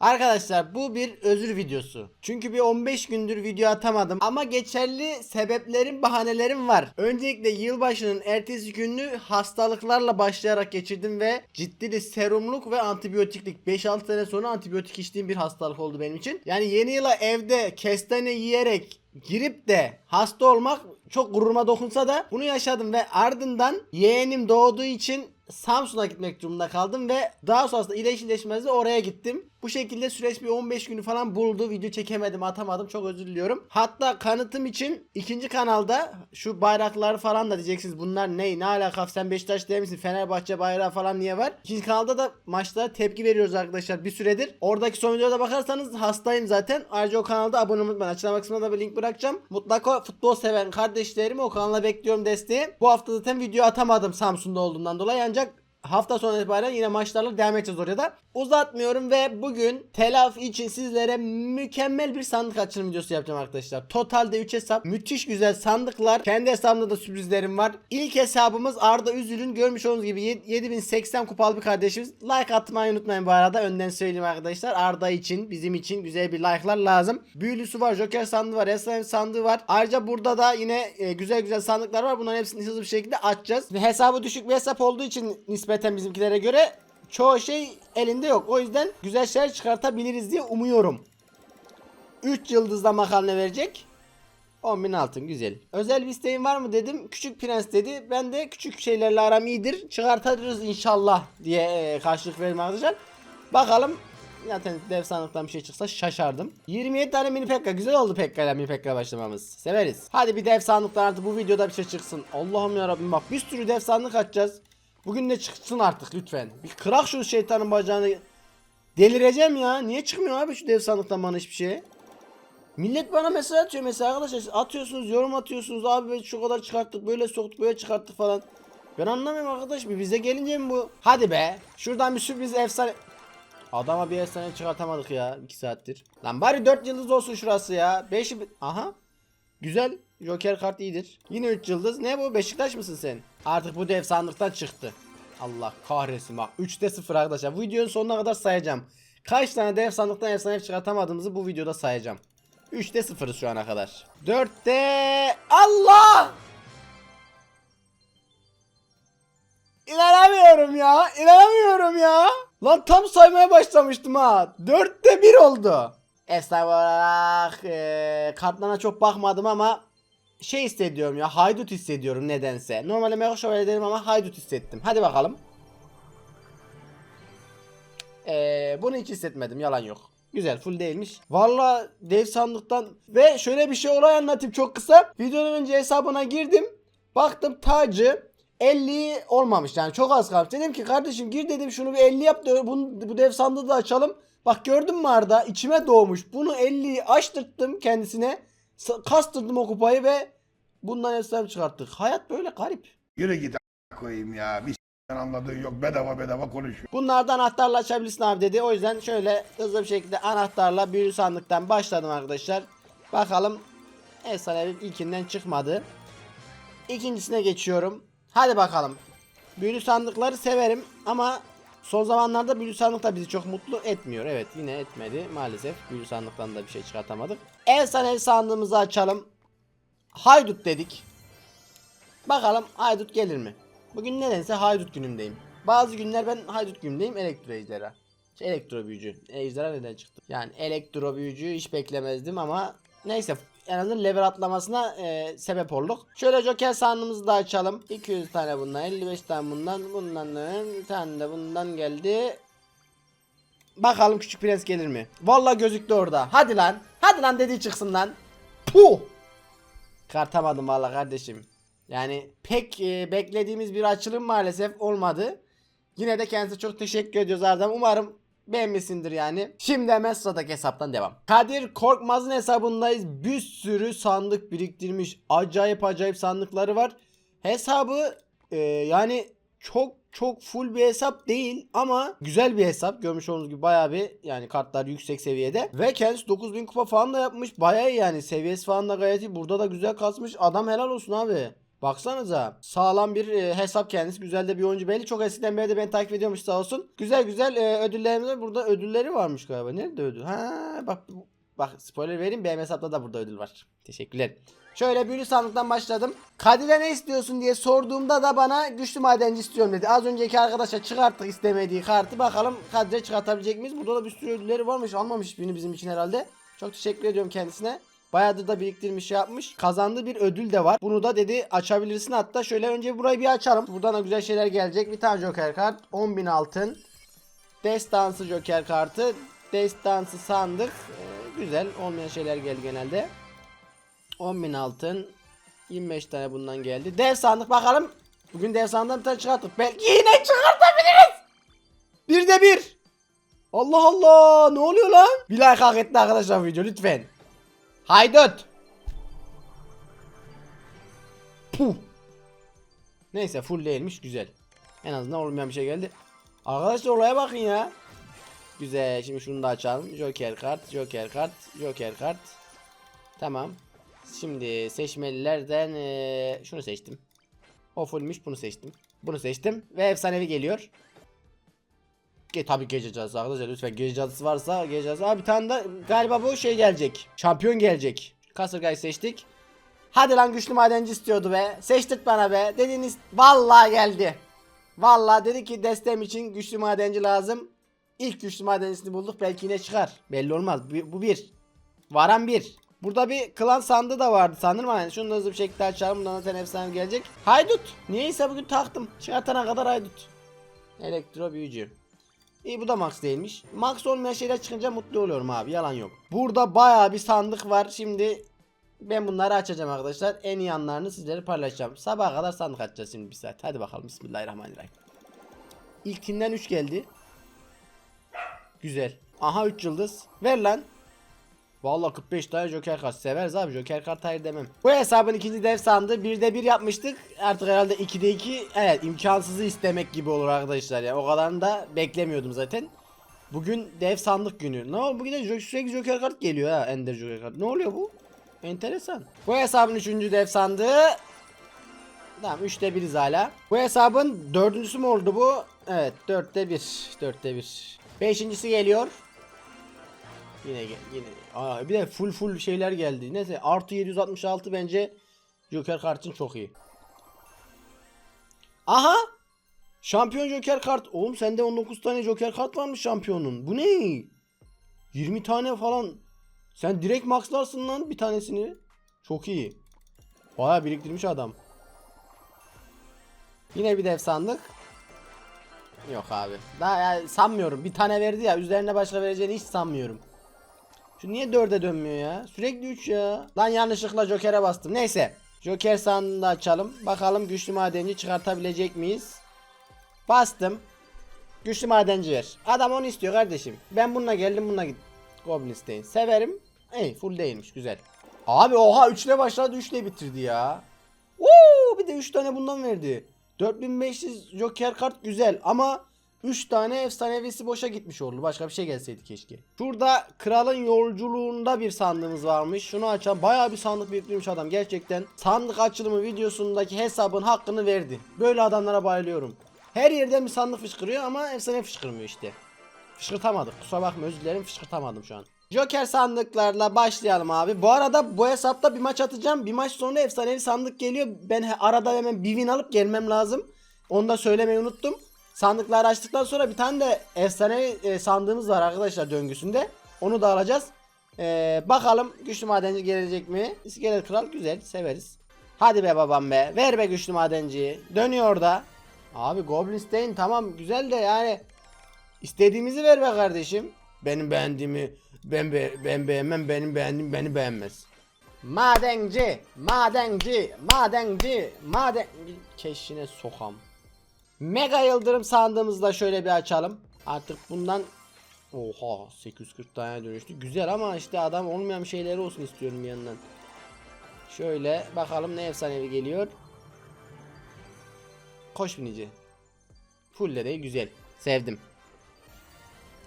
Arkadaşlar bu bir özür videosu. Çünkü bir 15 gündür video atamadım ama geçerli sebeplerim, bahanelerim var. Öncelikle yılbaşının ertesi gününü hastalıklarla başlayarak geçirdim ve ciddi bir serumluk ve antibiyotiklik 5-6 sene sonra antibiyotik içtiğim bir hastalık oldu benim için. Yani yeni yıla evde kestane yiyerek girip de hasta olmak çok gururuma dokunsa da bunu yaşadım ve ardından yeğenim doğduğu için Samsun'a gitmek durumunda kaldım ve daha sonrasında iyileşir iyileşmez oraya gittim. Bu şekilde süreç bir 15 günü falan buldu. Video çekemedim, atamadım. Çok özür diliyorum. Hatta kanıtım için ikinci kanalda şu bayraklar falan da diyeceksiniz. Bunlar ne? Ne alaka? Sen Beşiktaş değil misin? Fenerbahçe bayrağı falan niye var? İkinci kanalda da maçlara tepki veriyoruz arkadaşlar bir süredir. Oradaki son videoda bakarsanız hastayım zaten. Ayrıca o kanalda abone olmayı unutmayın. Açıklama kısmına da bir link bırakacağım. Mutlaka futbol seven kardeşlerimi o kanala bekliyorum desteği. Bu hafta zaten video atamadım Samsun'da olduğundan dolayı ancak hafta sonu itibaren yine maçlarla devam edeceğiz oraya da. Uzatmıyorum ve bugün telafi için sizlere mükemmel bir sandık açılım videosu yapacağım arkadaşlar. Totalde 3 hesap. Müthiş güzel sandıklar. Kendi hesabımda da sürprizlerim var. İlk hesabımız Arda Üzül'ün görmüş olduğunuz gibi yed- 7080 kupalı bir kardeşimiz. Like atmayı unutmayın bu arada. Önden söyleyeyim arkadaşlar. Arda için, bizim için güzel bir like'lar lazım. Büyülüsü var, Joker sandığı var, Efsane sandığı var. Ayrıca burada da yine e, güzel güzel sandıklar var. Bunların hepsini hızlı bir şekilde açacağız. Hesabı düşük bir hesap olduğu için nispeten bizimkilere göre çoğu şey elinde yok. O yüzden güzel şeyler çıkartabiliriz diye umuyorum. 3 yıldızla makarna verecek. 10 bin altın güzel. Özel bir isteğin var mı dedim. Küçük prens dedi. Ben de küçük şeylerle aram iyidir. Çıkartırız inşallah diye e, karşılık verdim arkadaşlar. Bakalım. Zaten dev sandıktan bir şey çıksa şaşardım. 27 tane mini pekka. Güzel oldu pekka ile mini pekka başlamamız. Severiz. Hadi bir dev sandıktan artık bu videoda bir şey çıksın. Allah'ım ya Rabbim bak bir sürü dev sandık açacağız. Bugün de çıksın artık lütfen. Bir kırak şu şeytanın bacağını. Delireceğim ya. Niye çıkmıyor abi şu dev sandıktan bana hiçbir şey? Millet bana mesaj atıyor mesela arkadaşlar atıyorsunuz yorum atıyorsunuz abi biz şu kadar çıkarttık böyle soktuk böyle çıkarttık falan. Ben anlamıyorum arkadaş bir bize gelince mi bu? Hadi be şuradan bir sürpriz efsane. Adama bir efsane çıkartamadık ya 2 saattir. Lan bari 4 yıldız olsun şurası ya. 5 aha. Güzel. Joker kart iyidir. Yine 3 yıldız. Ne bu? Beşiktaş mısın sen? Artık bu dev sandıktan çıktı. Allah kahretsin bak. 3'te 0 arkadaşlar. Bu videonun sonuna kadar sayacağım. Kaç tane dev sandıktan efsane çıkartamadığımızı bu videoda sayacağım. 3'te 0'ız şu ana kadar. 4'te Allah! İnanamıyorum ya. İnanamıyorum ya. Lan tam saymaya başlamıştım ha. 4'te 1 oldu. Efsane olarak eee kartlarına çok bakmadım ama şey hissediyorum ya. Haydut hissediyorum nedense. Normalde Mega Şövalye derim ama haydut hissettim. Hadi bakalım. Eee bunu hiç hissetmedim. Yalan yok. Güzel full değilmiş. Valla dev sandıktan ve şöyle bir şey olay anlatayım çok kısa. Videodan önce hesabına girdim. Baktım tacı 50 olmamış yani çok az kalmış. Dedim ki kardeşim gir dedim şunu bir 50 yap bunu, bu dev sandığı da açalım. Bak gördün mü Arda içime doğmuş. Bunu 50'yi açtırttım kendisine. Kastırdım o kupayı ve bundan efsane çıkarttık. Hayat böyle garip. Yürü git a- koyayım ya. Bir s**ten anladığın yok. Bedava bedava konuşuyor. Bunlardan anahtarla açabilirsin abi dedi. O yüzden şöyle hızlı bir şekilde anahtarla büyülü sandıktan başladım arkadaşlar. Bakalım efsanevi ilkinden çıkmadı. İkincisine geçiyorum. Hadi bakalım. Büyülü sandıkları severim ama son zamanlarda büyülü da bizi çok mutlu etmiyor. Evet yine etmedi maalesef. Büyülü da bir şey çıkartamadık. Efsanevi sandığımızı açalım. Haydut dedik. Bakalım haydut gelir mi? Bugün nedense haydut günümdeyim. Bazı günler ben haydut günümdeyim elektro ejderha. Şey, elektro büyücü. Ejderha neden çıktı? Yani elektro büyücü hiç beklemezdim ama neyse en azından level atlamasına e, sebep olduk. Şöyle joker sandığımızı da açalım. 200 tane bundan, 55 tane bundan, bundan da tane de bundan geldi. Bakalım küçük prens gelir mi? Vallahi gözüktü orada. Hadi lan. Hadi lan dediği çıksın lan. Puh. Kartamadım vallahi kardeşim. Yani pek e, beklediğimiz bir açılım maalesef olmadı. Yine de kendisine çok teşekkür ediyoruz Erdem. Umarım beğenmişsindir yani. Şimdi hemen sıradaki hesaptan devam. Kadir Korkmaz'ın hesabındayız. Bir sürü sandık biriktirmiş. Acayip acayip sandıkları var. Hesabı e, yani çok çok full bir hesap değil ama güzel bir hesap. Görmüş olduğunuz gibi bayağı bir yani kartlar yüksek seviyede. Ve kendisi 9000 kupa falan da yapmış. Bayağı iyi yani seviyesi falan da gayet iyi. Burada da güzel kasmış. Adam helal olsun abi. Baksanıza sağlam bir e, hesap kendisi. Güzel de bir oyuncu belli. Çok eskiden beri de beni takip ediyormuş sağ olsun. Güzel güzel e, ödüllerimiz var. Burada ödülleri varmış galiba. Nerede ödül? Ha bak bak spoiler vereyim. Benim hesapta da burada ödül var. Teşekkürler. Şöyle büyülü sandıktan başladım. Kadir'e ne istiyorsun diye sorduğumda da bana güçlü madenci istiyorum dedi. Az önceki arkadaşa çıkarttık istemediği kartı. Bakalım Kadir'e çıkartabilecek miyiz? Burada da bir sürü ödülleri varmış. Almamış birini bizim için herhalde. Çok teşekkür ediyorum kendisine. Bayağıdır da biriktirmiş şey yapmış. Kazandığı bir ödül de var. Bunu da dedi açabilirsin. Hatta şöyle önce burayı bir açalım. Buradan da güzel şeyler gelecek. Bir tane joker kart. 10.000 altın. Destansı joker kartı. Destansı sandık. Ee, güzel. Olmayan şeyler geldi genelde. 10.000 altın. 25 tane bundan geldi. Dev sandık bakalım. Bugün dev sandığından bir tane çıkarttık. Belki yine çıkartabiliriz. Bir de bir. Allah Allah ne oluyor lan? Bir like hak etti arkadaşlar video lütfen. Haydut. Puh. Neyse full değilmiş güzel. En azından olmayan bir şey geldi. Arkadaşlar olaya bakın ya. Güzel şimdi şunu da açalım. Joker kart, Joker kart, Joker kart. Tamam. Şimdi seçmelilerden eee, şunu seçtim. O fullmüş bunu seçtim. Bunu seçtim ve efsanevi geliyor. Ge tabii gece cadısı arkadaşlar lütfen gece cadısı varsa gece cadısı. Aa bir tane de galiba bu şey gelecek. Şampiyon gelecek. Kasırgayı seçtik. Hadi lan güçlü madenci istiyordu be. Seçtik bana be. Dediniz vallahi geldi. Vallahi dedi ki destem için güçlü madenci lazım. İlk güçlü madencisini bulduk belki yine çıkar. Belli olmaz. Bu, bu bir. Varan bir. Burada bir klan sandığı da vardı sanırım yani. Şunu da hızlı bir şekilde açalım. Bundan zaten efsane gelecek. Haydut. Niyeyse bugün taktım. Çıkartana kadar haydut. Elektro büyücü. İyi bu da max değilmiş. Max olmayan şeyler çıkınca mutlu oluyorum abi. Yalan yok. Burada bayağı bir sandık var. Şimdi ben bunları açacağım arkadaşlar. En iyi anlarını sizlere paylaşacağım. Sabaha kadar sandık açacağız şimdi bir saat. Hadi bakalım. Bismillahirrahmanirrahim. İlkinden 3 geldi. Güzel. Aha 3 yıldız. Ver lan. Vallahi 45 tane Joker kart severiz abi Joker kart hayır demem. Bu hesabın ikinci dev sandığı 1'de 1 yapmıştık. Artık herhalde 2'de 2 evet imkansızı istemek gibi olur arkadaşlar ya. O kadarını da beklemiyordum zaten. Bugün dev sandık günü. Ne oldu? Bugün de sürekli Joker kart geliyor ha. Ender Joker kart. Ne oluyor bu? Enteresan. Bu hesabın üçüncü dev sandığı. Tamam 3'te 1'iz hala. Bu hesabın dördüncüsü mü oldu bu? Evet 4'te 1. 4'te 1. Beşincisi geliyor. Yine yine. Aa, bir de full full şeyler geldi. Neyse artı 766 bence Joker kartın çok iyi. Aha! Şampiyon Joker kart. Oğlum sende 19 tane Joker kart varmış şampiyonun. Bu ne? 20 tane falan. Sen direkt maxlarsın lan bir tanesini. Çok iyi. Baya biriktirmiş adam. Yine bir dev sandık. Yok abi. Daha ya sanmıyorum. Bir tane verdi ya. Üzerine başka vereceğini hiç sanmıyorum. Şu niye dörde dönmüyor ya? Sürekli 3 ya. Lan yanlışlıkla Joker'e bastım. Neyse. Joker sandığını da açalım. Bakalım güçlü madenci çıkartabilecek miyiz? Bastım. Güçlü madenci ver. Adam onu istiyor kardeşim. Ben bununla geldim bununla git. Goblin isteyin. Severim. Ey full değilmiş güzel. Abi oha 3 ile başladı 3 ile bitirdi ya. Woo, bir de 3 tane bundan verdi. 4500 Joker kart güzel ama 3 tane efsanevisi boşa gitmiş oldu. Başka bir şey gelseydi keşke. Şurada kralın yolculuğunda bir sandığımız varmış. Şunu açalım. Bayağı bir sandık biriktirmiş adam. Gerçekten sandık açılımı videosundaki hesabın hakkını verdi. Böyle adamlara bayılıyorum. Her yerden bir sandık fışkırıyor ama efsane fışkırmıyor işte. Fışkırtamadık. Kusura bakma özür dilerim fışkırtamadım şu an. Joker sandıklarla başlayalım abi. Bu arada bu hesapta bir maç atacağım. Bir maç sonra efsanevi sandık geliyor. Ben arada hemen bir win alıp gelmem lazım. Onu da söylemeyi unuttum. Sandıkları açtıktan sonra bir tane de efsanevi e, sandığımız var arkadaşlar döngüsünde. Onu da alacağız. E, bakalım güçlü madenci gelecek mi? İskelet kral güzel severiz. Hadi be babam be. Ver be güçlü madenciyi. Dönüyor da. Abi Goblin Stain tamam güzel de yani İstediğimizi ver be kardeşim. Benim beğendiğimi ben be, ben beğenmem, benim beğendiğim beni beğenmez. Madenci, madenci, madenci, maden keşine sokam. Mega yıldırım sandığımızı da şöyle bir açalım. Artık bundan Oha 840 tane dönüştü. Güzel ama işte adam olmayan şeyleri olsun istiyorum yandan. Şöyle bakalım ne efsanevi geliyor. Koş binici. Full de güzel. Sevdim.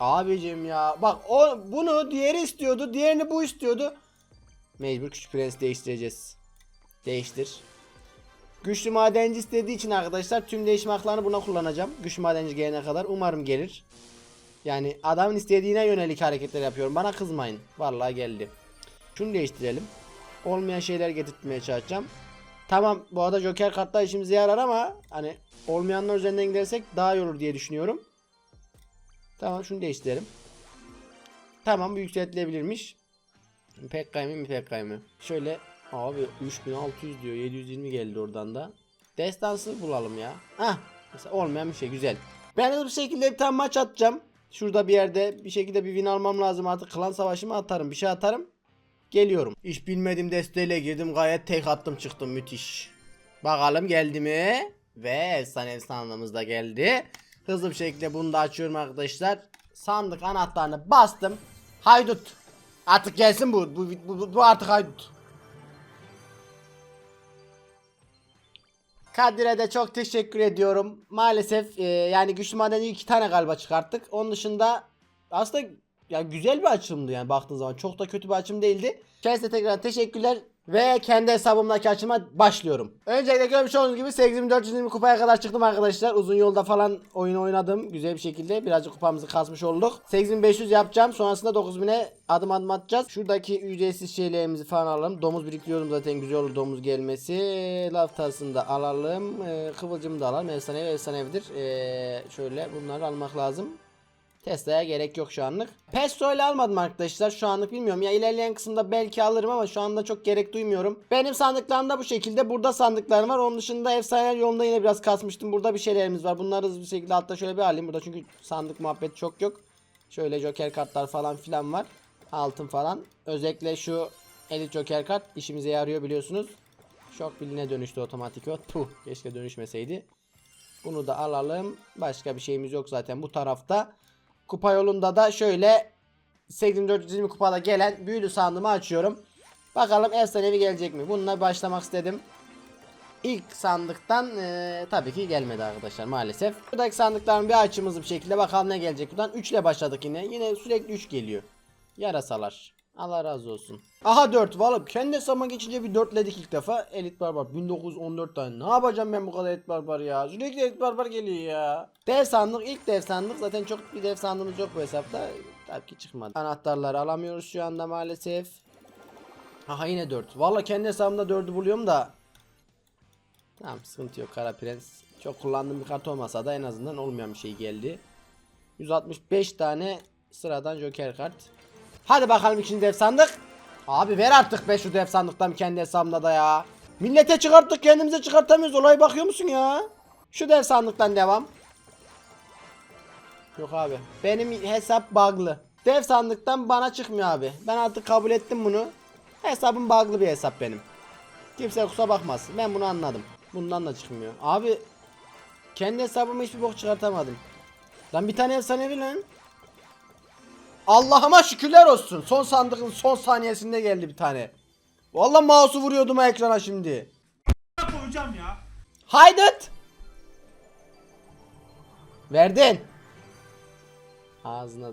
Abicim ya bak o bunu diğeri istiyordu diğerini bu istiyordu Mecbur küçük prens değiştireceğiz Değiştir Güçlü madenci istediği için arkadaşlar tüm değişim haklarını buna kullanacağım. Güçlü madenci gelene kadar umarım gelir. Yani adamın istediğine yönelik hareketler yapıyorum. Bana kızmayın. Vallahi geldi. Şunu değiştirelim. Olmayan şeyler getirtmeye çalışacağım. Tamam bu arada Joker kartlar işimize yarar ama hani olmayanlar üzerinden gidersek daha iyi olur diye düşünüyorum. Tamam şunu değiştirelim. Tamam bu yükseltilebilirmiş. Pek kaymı mı pek kaymı. Şöyle abi 3600 diyor 720 geldi oradan da. Destansı bulalım ya. Hah mesela olmayan bir şey güzel. Ben hızlı bir şekilde bir tane maç atacağım. Şurada bir yerde bir şekilde bir win almam lazım artık klan savaşı mı atarım bir şey atarım. Geliyorum. Hiç bilmediğim desteğiyle girdim gayet tek attım çıktım müthiş. Bakalım geldi mi? Ve efsane efsanemiz da geldi. Hızlı bir şekilde bunu da açıyorum arkadaşlar. Sandık anahtarını bastım. Haydut. Artık gelsin. Bu, bu, bu- bu artık haydut. Kadir'e de çok teşekkür ediyorum. Maalesef e, yani güçlü madeni iki tane galiba çıkarttık. Onun dışında aslında ya güzel bir açılımdı yani baktığın zaman. Çok da kötü bir açım değildi. Kendisine tekrar teşekkürler. Ve kendi hesabımdaki açıma başlıyorum. Öncelikle görmüş olduğunuz gibi 8420 kupaya kadar çıktım arkadaşlar. Uzun yolda falan oyun oynadım. Güzel bir şekilde birazcık kupamızı kasmış olduk. 8500 yapacağım. Sonrasında 9000'e adım adım atacağız. Şuradaki ücretsiz şeylerimizi falan alalım. Domuz biriktiriyorum zaten güzel olur domuz gelmesi. Laf tasını da alalım. Ee, kıvılcımı da alalım. Efsanevi efsanevidir. Ee, şöyle bunları almak lazım. Tesla'ya gerek yok şu anlık. Pesto ile almadım arkadaşlar şu anlık bilmiyorum. Ya ilerleyen kısımda belki alırım ama şu anda çok gerek duymuyorum. Benim sandıklarımda bu şekilde. Burada sandıklarım var. Onun dışında efsaneler yolunda yine biraz kasmıştım. Burada bir şeylerimiz var. Bunları hızlı bir şekilde altta şöyle bir alayım. Burada çünkü sandık muhabbet çok yok. Şöyle joker kartlar falan filan var. Altın falan. Özellikle şu elit joker kart işimize yarıyor biliyorsunuz. Şok biline dönüştü otomatik o. Puh keşke dönüşmeseydi. Bunu da alalım. Başka bir şeyimiz yok zaten bu tarafta. Kupa yolunda da şöyle 8420 kupada gelen büyülü sandığımı açıyorum. Bakalım efsanevi gelecek mi? Bununla başlamak istedim. İlk sandıktan eee, tabii ki gelmedi arkadaşlar maalesef. Buradaki sandıkların bir açımızı bir şekilde bakalım ne gelecek buradan. 3 ile başladık yine. Yine sürekli 3 geliyor. Yarasalar. Allah razı olsun. Aha 4 valla kendi hesabıma geçince bir 4'ledik ilk defa. Elit barbar 1914 tane. Ne yapacağım ben bu kadar elit barbar ya? Sürekli elit barbar geliyor ya. Dev sandık ilk dev sandık. Zaten çok bir dev sandığımız yok bu hesapta. Tabii ki çıkmadı. Anahtarları alamıyoruz şu anda maalesef. Aha yine 4. Valla kendi hesabımda 4'ü buluyorum da. Tamam sıkıntı yok Kara Prens. Çok kullandığım bir kart olmasa da en azından olmayan bir şey geldi. 165 tane sıradan joker kart. Hadi bakalım ikinci dev sandık. Abi ver artık be şu dev sandıktan kendi hesabımda da ya. Millete çıkarttık kendimize çıkartamıyoruz. Olay bakıyor musun ya? Şu dev sandıktan devam. Yok abi. Benim hesap bug'lı. Dev sandıktan bana çıkmıyor abi. Ben artık kabul ettim bunu. Hesabım bug'lı bir hesap benim. Kimse kusura bakmasın. Ben bunu anladım. Bundan da çıkmıyor. Abi kendi hesabıma hiçbir bok çıkartamadım. Lan bir tane efsanevi lan. Allah'ıma şükürler olsun. Son sandığın son saniyesinde geldi bir tane. Vallahi mouse'u vuruyordum ha ekrana şimdi. koyacağım ya. Haydut. Verdin. Ağzına.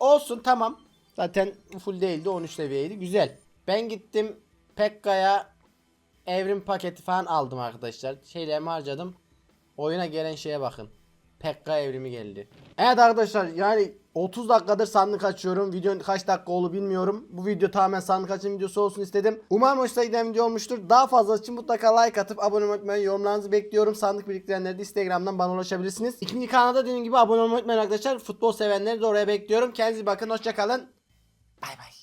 Olsun tamam. Zaten full değildi 13 seviyeydi. Güzel. Ben gittim Pekka'ya evrim paketi falan aldım arkadaşlar. Şeylerimi harcadım. Oyuna gelen şeye bakın. Pekka evrimi geldi. Evet arkadaşlar yani 30 dakikadır sandık açıyorum. Videonun kaç dakika oldu bilmiyorum. Bu video tamamen sandık açım videosu olsun istedim. Umarım hoşuna giden video olmuştur. Daha fazlası için mutlaka like atıp abone olmayı. Yorumlarınızı bekliyorum. Sandık biriktirenleri de Instagram'dan bana ulaşabilirsiniz. İkinci kanalda dediğim gibi abone olmayı unutmayın arkadaşlar. Futbol sevenleri de oraya bekliyorum. Kendinize bakın. Hoşçakalın. Bay bay.